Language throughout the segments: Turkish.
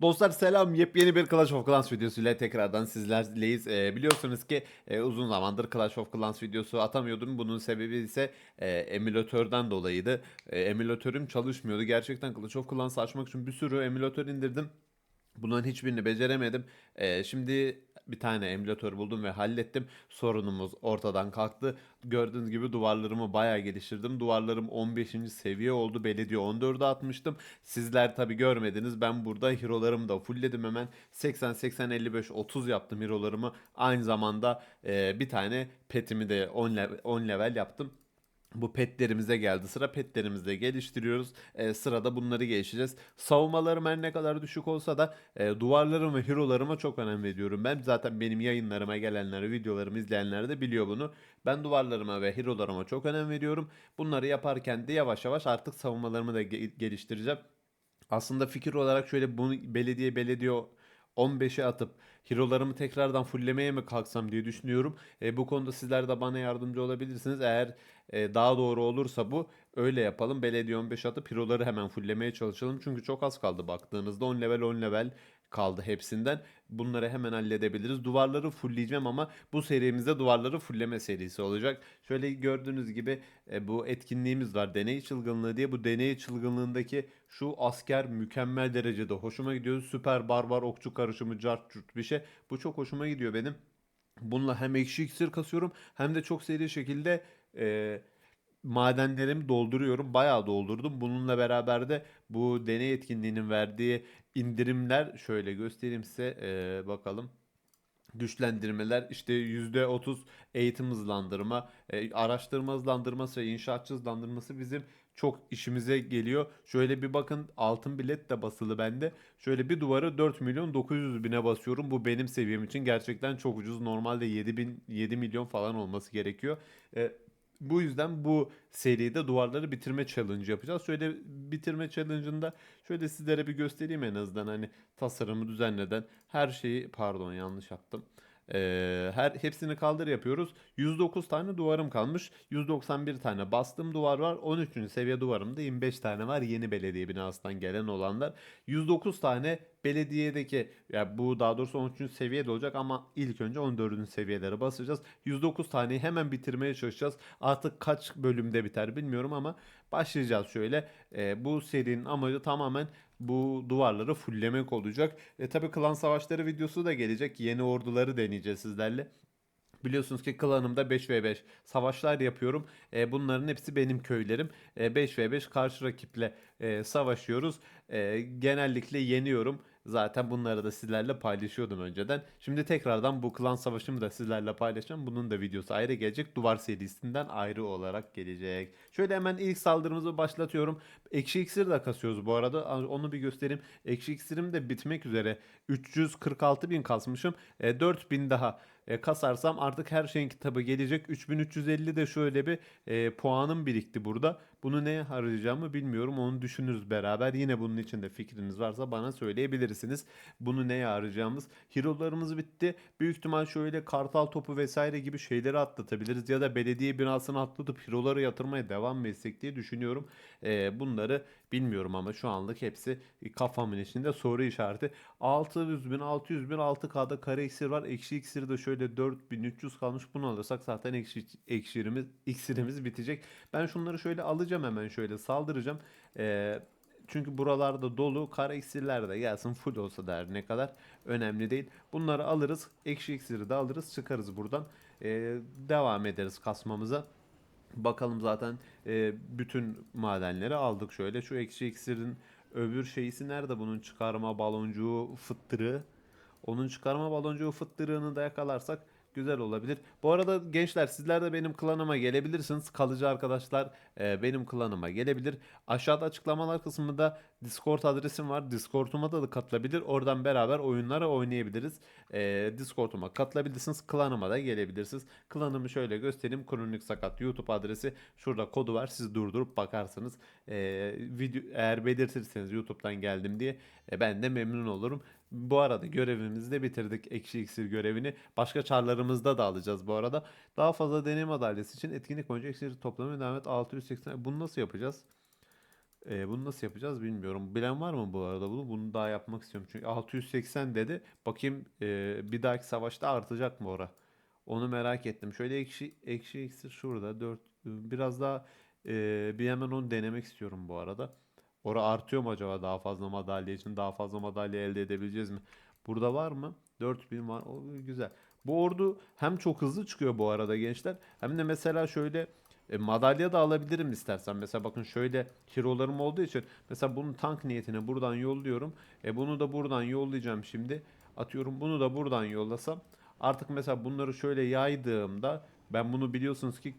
Dostlar selam. Yepyeni bir Clash of Clans videosuyla tekrardan sizlerleyiz. Ee, biliyorsunuz ki e, uzun zamandır Clash of Clans videosu atamıyordum. Bunun sebebi ise e, emülatörden dolayıydı. E, emülatörüm çalışmıyordu. Gerçekten Clash of Clans açmak için bir sürü emülatör indirdim. Bunların hiçbirini beceremedim. Ee, şimdi bir tane emülatör buldum ve hallettim. Sorunumuz ortadan kalktı. Gördüğünüz gibi duvarlarımı bayağı geliştirdim. Duvarlarım 15. seviye oldu. Belediye 14'e atmıştım. Sizler tabi görmediniz. Ben burada hero'larımı da fullledim hemen. 80, 80, 55, 30 yaptım hero'larımı. Aynı zamanda e, bir tane petimi de 10 level, 10 level yaptım. Bu petlerimize geldi sıra. Petlerimizi de geliştiriyoruz. Ee, sırada bunları geliştireceğiz. Savunmalarım her ne kadar düşük olsa da e, duvarlarım ve hero'larıma çok önem veriyorum. Ben zaten benim yayınlarıma gelenler, videolarımı izleyenler de biliyor bunu. Ben duvarlarıma ve hero'larıma çok önem veriyorum. Bunları yaparken de yavaş yavaş artık savunmalarımı da ge- geliştireceğim. Aslında fikir olarak şöyle bunu belediye belediye 15'e atıp hero'larımı tekrardan fulllemeye mi kalksam diye düşünüyorum. E, bu konuda sizler de bana yardımcı olabilirsiniz. Eğer e, daha doğru olursa bu öyle yapalım. Belediye 15 atıp hero'ları hemen fulllemeye çalışalım. Çünkü çok az kaldı baktığınızda 10 level 10 level kaldı hepsinden. Bunları hemen halledebiliriz. Duvarları fullleyeceğim ama bu serimizde duvarları fullleme serisi olacak. Şöyle gördüğünüz gibi e, bu etkinliğimiz var. Deney çılgınlığı diye. Bu deney çılgınlığındaki şu asker mükemmel derecede hoşuma gidiyor. Süper barbar okçu karışımı cart curt bir şey. Bu çok hoşuma gidiyor benim. Bununla hem ekşi iksir kasıyorum hem de çok seri şekilde e, madenlerimi dolduruyorum. Bayağı doldurdum. Bununla beraber de bu deney etkinliğinin verdiği indirimler şöyle göstereyim size e, bakalım. Güçlendirmeler işte %30 eğitim hızlandırma, e, araştırma hızlandırması ve inşaatçı hızlandırması bizim çok işimize geliyor. Şöyle bir bakın altın bilet de basılı bende. Şöyle bir duvarı 4 milyon 900 bine basıyorum. Bu benim seviyem için gerçekten çok ucuz. Normalde 7 bin 7 milyon falan olması gerekiyor. E, bu yüzden bu seride duvarları bitirme challenge yapacağız. Şöyle bitirme challenge'ında şöyle sizlere bir göstereyim en azından hani tasarımı düzenleden her şeyi pardon yanlış yaptım. Ee, her hepsini kaldır yapıyoruz. 109 tane duvarım kalmış. 191 tane bastım duvar var. 13. seviye duvarımda 25 tane var. Yeni belediye binasından gelen olanlar. 109 tane belediyedeki ya bu daha doğrusu 13. seviyede olacak ama ilk önce 14. seviyelere basacağız. 109 taneyi hemen bitirmeye çalışacağız. Artık kaç bölümde biter bilmiyorum ama başlayacağız şöyle. Ee, bu serinin amacı tamamen bu duvarları fulllemek olacak. E tabi klan savaşları videosu da gelecek. Yeni orduları deneyeceğiz sizlerle. Biliyorsunuz ki klanımda 5v5 savaşlar yapıyorum. E, bunların hepsi benim köylerim. E, 5v5 karşı rakiple e, savaşıyoruz. E, genellikle yeniyorum. Zaten bunları da sizlerle paylaşıyordum önceden. Şimdi tekrardan bu klan savaşımı da sizlerle paylaşacağım. Bunun da videosu ayrı gelecek. Duvar serisinden ayrı olarak gelecek. Şöyle hemen ilk saldırımızı başlatıyorum. Ekşi iksir de kasıyoruz bu arada. Onu bir göstereyim. Ekşi iksirim de bitmek üzere. 346 bin kasmışım. E, 4000 daha e, kasarsam artık her şeyin kitabı gelecek. 3350 de şöyle bir e, puanım birikti burada. Bunu neye harcayacağımı bilmiyorum. Onu düşünürüz beraber. Yine bunun için de fikriniz varsa bana söyleyebilirsiniz. Bunu neye harcayacağımız. Hero'larımız bitti. Büyük ihtimal şöyle kartal topu vesaire gibi şeyleri atlatabiliriz. Ya da belediye binasını atlatıp hero'ları yatırmaya devam mı etsek diye düşünüyorum. E, bunları bilmiyorum ama şu anlık hepsi kafamın içinde soru işareti. 600 bin, 600 bin, 6K'da kare iksir var. Ekşi iksiri de şöyle 4300 kalmış. Bunu alırsak zaten ekşi, ekşirimiz, iksirimiz bitecek. Ben şunları şöyle alacağım hemen şöyle saldıracağım. Ee, çünkü buralarda dolu kara iksirler de gelsin full olsa da ne kadar önemli değil. Bunları alırız. Ekşi iksiri de alırız çıkarız buradan. Ee, devam ederiz kasmamıza. Bakalım zaten e, bütün madenleri aldık şöyle. Şu ekşi iksirin öbür şeysi nerede bunun çıkarma baloncuğu fıttırı. Onun çıkarma baloncuğu fıttırığını da yakalarsak güzel olabilir. Bu arada gençler sizler de benim klanıma gelebilirsiniz. Kalıcı arkadaşlar e, benim klanıma gelebilir. Aşağıda açıklamalar kısmında Discord adresim var. Discord'uma da, da katılabilir. Oradan beraber oyunları oynayabiliriz. E, Discord'uma katılabilirsiniz. Klanıma da gelebilirsiniz. Klanımı şöyle göstereyim. Kronik Sakat YouTube adresi. Şurada kodu var. Siz durdurup bakarsınız. E, video, eğer belirtirseniz YouTube'dan geldim diye e, ben de memnun olurum. Bu arada görevimizi de bitirdik. Ekşi iksir görevini. Başka çarlarımızda da alacağız bu arada. Daha fazla deneyim adalyesi için etkinlik boyunca iksir toplamaya devam et. 680. Bunu nasıl yapacağız? Ee, bunu nasıl yapacağız bilmiyorum. Bilen var mı bu arada bunu? Bunu daha yapmak istiyorum. Çünkü 680 dedi. Bakayım e, bir dahaki savaşta artacak mı ora? Onu merak ettim. Şöyle ekşi ekşi iksir şurada 4 biraz daha e, bir hemen onu denemek istiyorum bu arada. Ora artıyor mu acaba daha fazla madalya için? Daha fazla madalya elde edebileceğiz mi? Burada var mı? 4000 var. O, güzel. Bu ordu hem çok hızlı çıkıyor bu arada gençler. Hem de mesela şöyle e, madalya da alabilirim istersen. Mesela bakın şöyle hero'larım olduğu için mesela bunu tank niyetine buradan yolluyorum. E bunu da buradan yollayacağım şimdi. Atıyorum bunu da buradan yollasam. Artık mesela bunları şöyle yaydığımda ben bunu biliyorsunuz ki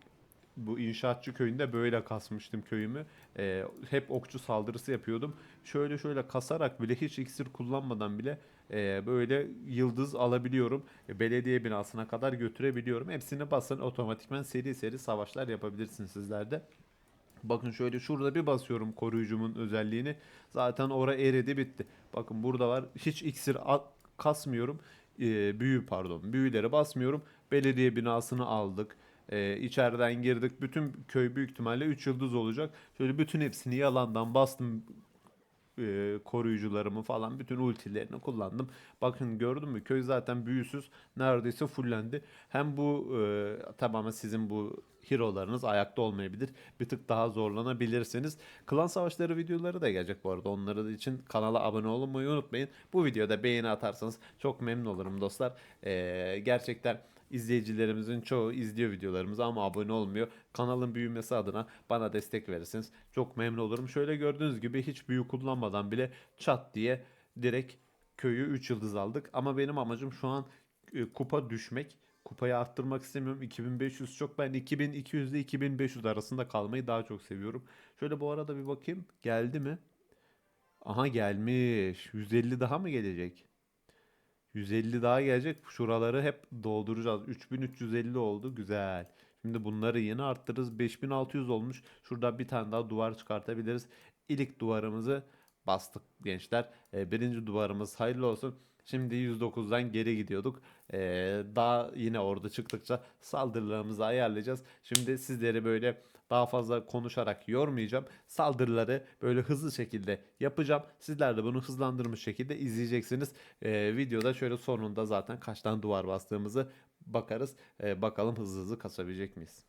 bu inşaatçı köyünde böyle kasmıştım köyümü. E, hep okçu saldırısı yapıyordum. Şöyle şöyle kasarak bile hiç iksir kullanmadan bile e, böyle yıldız alabiliyorum. E, belediye binasına kadar götürebiliyorum. Hepsini basın otomatikman seri seri savaşlar yapabilirsiniz sizler de. Bakın şöyle şurada bir basıyorum koruyucumun özelliğini. Zaten ora eridi bitti. Bakın burada var. Hiç iksir kasmıyorum. Ee, büyü pardon. Büyüleri basmıyorum. Belediye binasını aldık. Ee, içeriden girdik. Bütün köy büyük ihtimalle 3 yıldız olacak. Şöyle bütün hepsini yalandan bastım e, koruyucularımı falan bütün ultilerini kullandım. Bakın gördün mü köy zaten büyüsüz neredeyse fullendi. Hem bu e, tamamen sizin bu hero'larınız ayakta olmayabilir. Bir tık daha zorlanabilirsiniz. Klan savaşları videoları da gelecek bu arada. Onları için kanala abone olmayı unutmayın. Bu videoda beğeni atarsanız çok memnun olurum dostlar. E, gerçekten izleyicilerimizin çoğu izliyor videolarımızı ama abone olmuyor. Kanalın büyümesi adına bana destek verirsiniz. Çok memnun olurum. Şöyle gördüğünüz gibi hiç büyü kullanmadan bile çat diye direkt köyü 3 yıldız aldık. Ama benim amacım şu an e, kupa düşmek. Kupayı arttırmak istemiyorum. 2500 çok. Ben 2200 ile 2500 arasında kalmayı daha çok seviyorum. Şöyle bu arada bir bakayım. Geldi mi? Aha gelmiş. 150 daha mı gelecek? 150 daha gelecek. Şuraları hep dolduracağız. 3350 oldu. Güzel. Şimdi bunları yeni arttırırız. 5600 olmuş. Şurada bir tane daha duvar çıkartabiliriz. İlk duvarımızı bastık gençler. Ee, birinci duvarımız hayırlı olsun. Şimdi 109'dan geri gidiyorduk. Ee, daha yine orada çıktıkça saldırılarımızı ayarlayacağız. Şimdi sizleri böyle daha fazla konuşarak yormayacağım. Saldırıları böyle hızlı şekilde yapacağım. Sizler de bunu hızlandırmış şekilde izleyeceksiniz. Ee, videoda şöyle sonunda zaten kaç tane duvar bastığımızı bakarız. Ee, bakalım hızlı hızlı kasabilecek miyiz?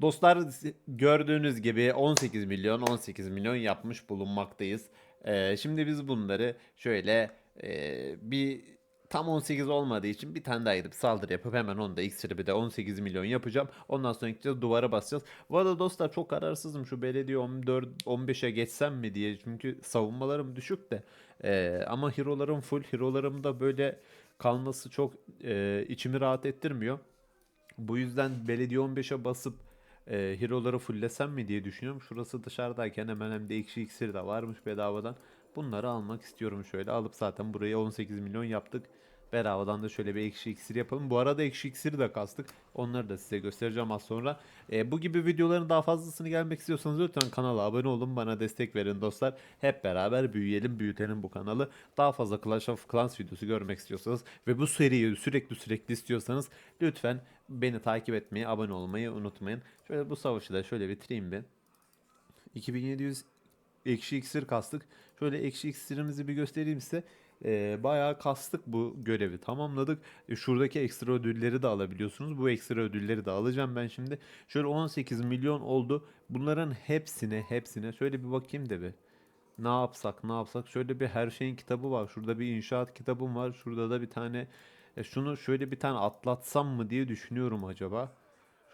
Dostlar gördüğünüz gibi 18 milyon 18 milyon yapmış bulunmaktayız. Ee, şimdi biz bunları şöyle e, bir tam 18 olmadığı için bir tane daha gidip saldırı yapıp hemen onu da iksiri de 18 milyon yapacağım. Ondan sonra gideceğiz duvara basacağız. Bu arada dostlar çok kararsızım şu belediye 14 15'e geçsem mi diye çünkü savunmalarım düşük de Ee, ama hero'larım full hero'larım da böyle kalması çok e, içimi rahat ettirmiyor. Bu yüzden belediye 15'e basıp e, hero'ları fulllesem mi diye düşünüyorum. Şurası dışarıdayken hemen hem de ekşi iksir de varmış bedavadan. Bunları almak istiyorum şöyle. Alıp zaten burayı 18 milyon yaptık. Bedavadan da şöyle bir ekşi iksir yapalım. Bu arada ekşi iksiri de kastık. Onları da size göstereceğim az sonra. E, bu gibi videoların daha fazlasını gelmek istiyorsanız lütfen kanala abone olun. Bana destek verin dostlar. Hep beraber büyüyelim, büyütelim bu kanalı. Daha fazla Clash of Clans videosu görmek istiyorsanız ve bu seriyi sürekli sürekli istiyorsanız lütfen beni takip etmeyi, abone olmayı unutmayın. Şöyle bu savaşı da şöyle bitireyim ben. 2700 ekşi iksir kastık. Şöyle ekşi iksirimizi bir göstereyim size. Ee, bayağı kastık bu görevi tamamladık. E, şuradaki ekstra ödülleri de alabiliyorsunuz. Bu ekstra ödülleri de alacağım ben şimdi. Şöyle 18 milyon oldu. Bunların hepsine hepsine şöyle bir bakayım da bir. Ne yapsak ne yapsak. Şöyle bir her şeyin kitabı var. Şurada bir inşaat kitabım var. Şurada da bir tane e, şunu şöyle bir tane atlatsam mı diye düşünüyorum acaba.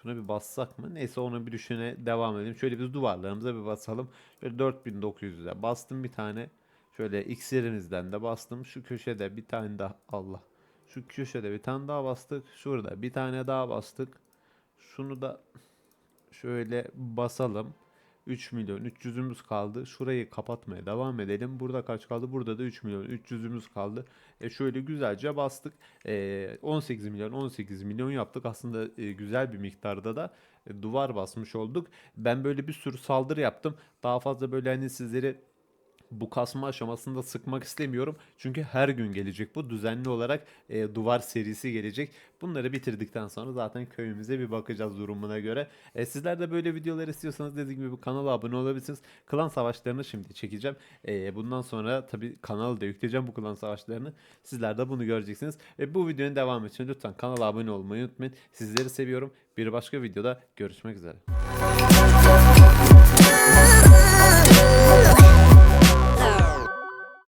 Şuna bir bassak mı? Neyse onu bir düşüne devam edelim. Şöyle biz duvarlarımıza bir basalım. Şöyle 4900'e bastım bir tane. Şöyle iksirimizden de bastım. Şu köşede bir tane daha Allah. Şu köşede bir tane daha bastık. Şurada bir tane daha bastık. Şunu da şöyle basalım. 3 milyon 300'ümüz kaldı. Şurayı kapatmaya devam edelim. Burada kaç kaldı? Burada da 3 milyon 300'ümüz kaldı. E şöyle güzelce bastık. E, 18 milyon 18 milyon yaptık. Aslında e, güzel bir miktarda da e, duvar basmış olduk. Ben böyle bir sürü saldırı yaptım. Daha fazla böyle hani sizleri bu kasma aşamasında sıkmak istemiyorum. Çünkü her gün gelecek bu. Düzenli olarak e, duvar serisi gelecek. Bunları bitirdikten sonra zaten köyümüze bir bakacağız durumuna göre. E, sizler de böyle videolar istiyorsanız dediğim gibi kanala abone olabilirsiniz. Klan savaşlarını şimdi çekeceğim. E, bundan sonra tabi kanalı da yükleyeceğim bu klan savaşlarını. Sizler de bunu göreceksiniz. E, bu videonun devamı için lütfen kanala abone olmayı unutmayın. Sizleri seviyorum. Bir başka videoda görüşmek üzere.